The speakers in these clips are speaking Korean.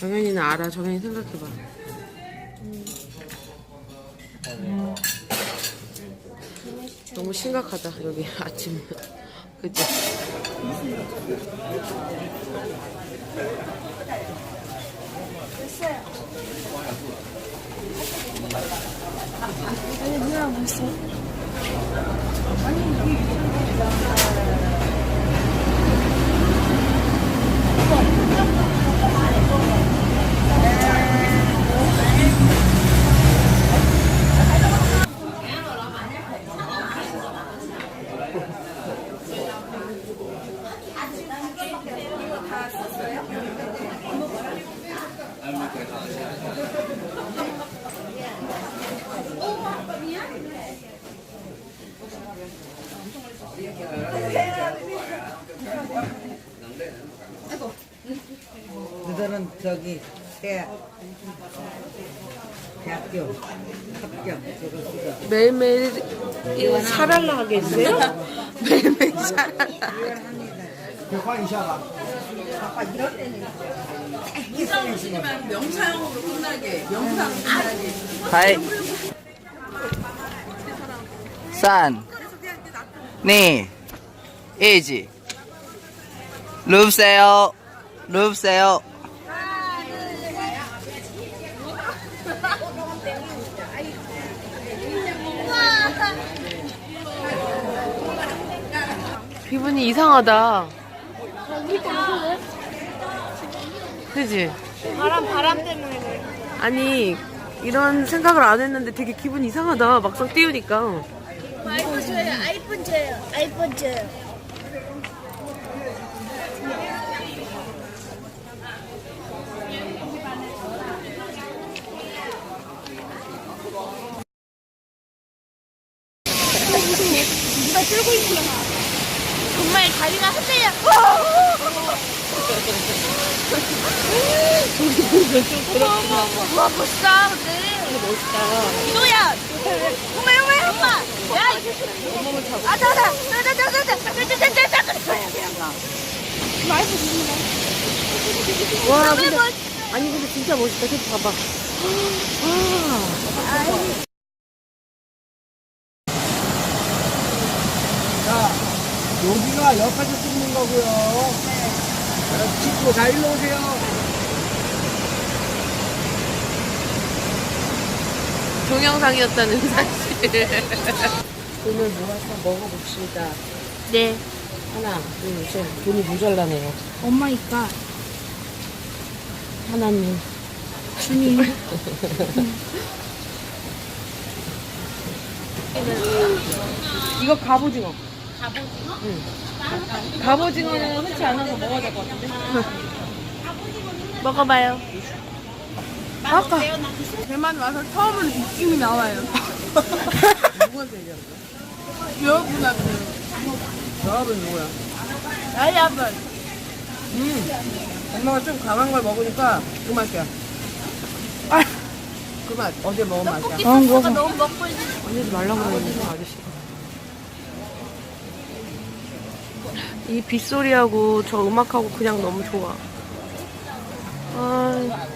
정현이는 알아. 정현이 생각해봐. 너무 심각하다 여기 아침. 그치? 아니 누나 벌써 너 희들은 저기 대 대학교 합격 저거 그거 매일매일 이 살알라 하겠어요? 매일매일 살알라. 换一下吧。이상으로 쓰지 말고 명사형으로 끝나게 명사로 끝나게. 하이. 산. 니, 이지. 룹세요. 룹세요. 기분이 이상하다. 그지? 바람 바람 때문에 그래. 아니 이런 생각을 안 했는데 되게 기분 이상하다. 막상 띄우니까. 아이폰 줘요 아이폰 줘요 아이폰 줘요 누가 들고 있구나 정말 다리가 흔들려 와 멋있다 근데 멋있다 이도야 엄마 엄마 엄마 야 아, 자, 자, 자, 자, 자, 자, 자, 자, 자, 자, 자, 자, 자. 와 근데 아니 근데 진짜 멋있다. 저 봐봐. 자, 여기가 옆에서 찍는 거고요. 자, 찍고 자, 일로 오세요. 동영상이었다는 사실. 돈을 모아서 먹어봅시다. 네 하나, 둘, 셋. 돈이 모자라네요. 엄마니까 하나님. 주님 이거 갑오징어. 갑오징어? 응. 갑오징어는 흔치 않아서 먹어야 될 것 같은데? 먹어봐요 아까 대만 와서 처음으로 느낌이 나와요. 누구한테 얘기하는 거야? 여러분한테. 여러분 누구야? 여러분. 음. 엄마가 좀 강한 걸 먹으니까 그 맛이야. 아, 그 맛. 어제 먹은 맛이야. 소스가 너무 먹고 있는 언니도 말라고 그러는데 아저씨가. 이 빗소리하고 저 음악하고 그냥 너무 좋아. 아,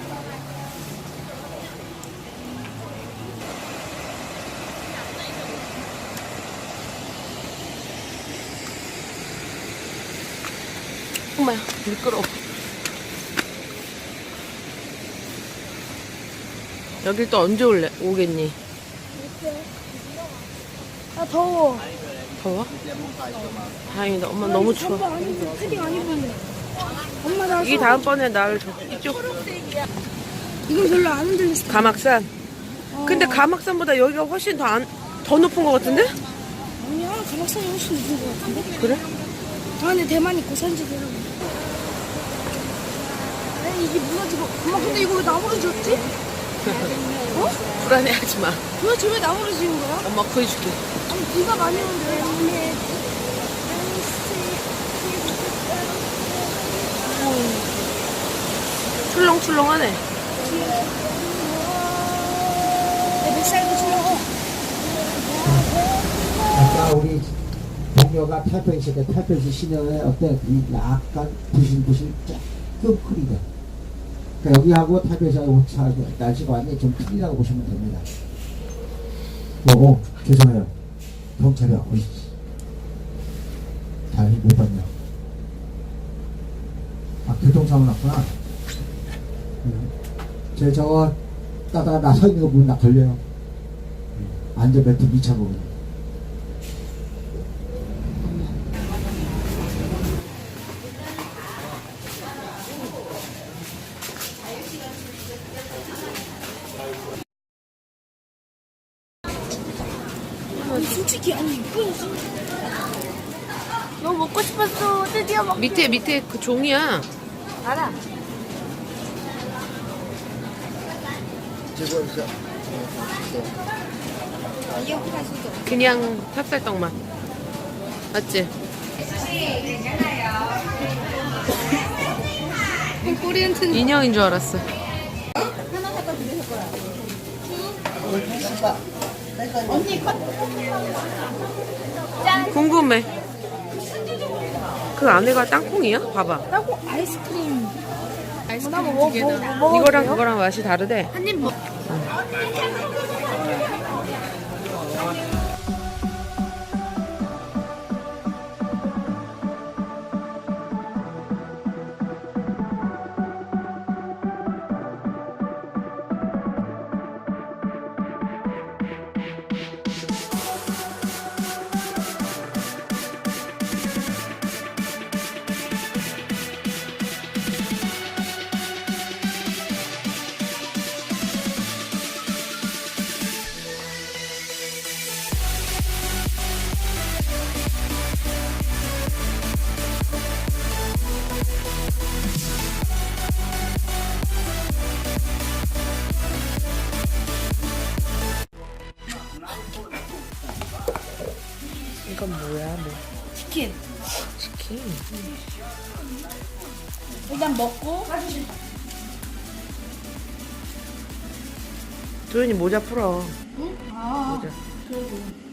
엄마야, 미끄러워. 여길 또 언제 올래? 오겠니? 아 더워 더워? 다행이다. 엄마 너무 추워. 이 다음번에 나를 저 이쪽 이건 별로 안 흔들렸어 가막산. 근데 가막산보다 여기가 훨씬 더, 안, 더 높은 것 같은데? 아니야 가락산이 훨씬 높은 것 같은데 그래? 아 근데 대만이 고산지대라고 아니 이게 무너지고 엄마 근데 이거 왜 나무로 지었지? 어? 불안해하지 마. 도대체 왜 나무로 지은 거야? 엄마 구해줄게. 아니 비가 많이 오는데 출렁출렁하네. 내 뱃살도 추워 아까 우리 동료가 탈평했을 때 탈평시 신형의 어떤 이 약간 부실부실 조금 흐리다. 그러니까 여기하고 타이베이하고 차 날씨가 완전히 좀 틀리다고 보시면 됩니다. 뭐, 어, 죄송해요. 경찰이야. 어이씨. 잘못 봤냐. 아, 교통사고 났구나. 음. 제 저거 따다가 나서 있는 거 보면 나 걸려요. 안전벨트 미차 보면. 너무 먹고 싶었어. 드디어 먹. 밑에 밑에 그 종이야. 알아. 그냥 찹쌀떡만. 맞지? 인형인 줄 알았어. 궁금해. 그 안에가 땅콩이야? 봐봐. 하고 아이스크림. 아이스크림 뭐, 뭐, 뭐, 뭐, 이거랑 그거랑 맛이 다르대. 한입 먹. 이 치킨. 치킨? 일단 먹고. 도현이 모자 풀어. 아. 모자.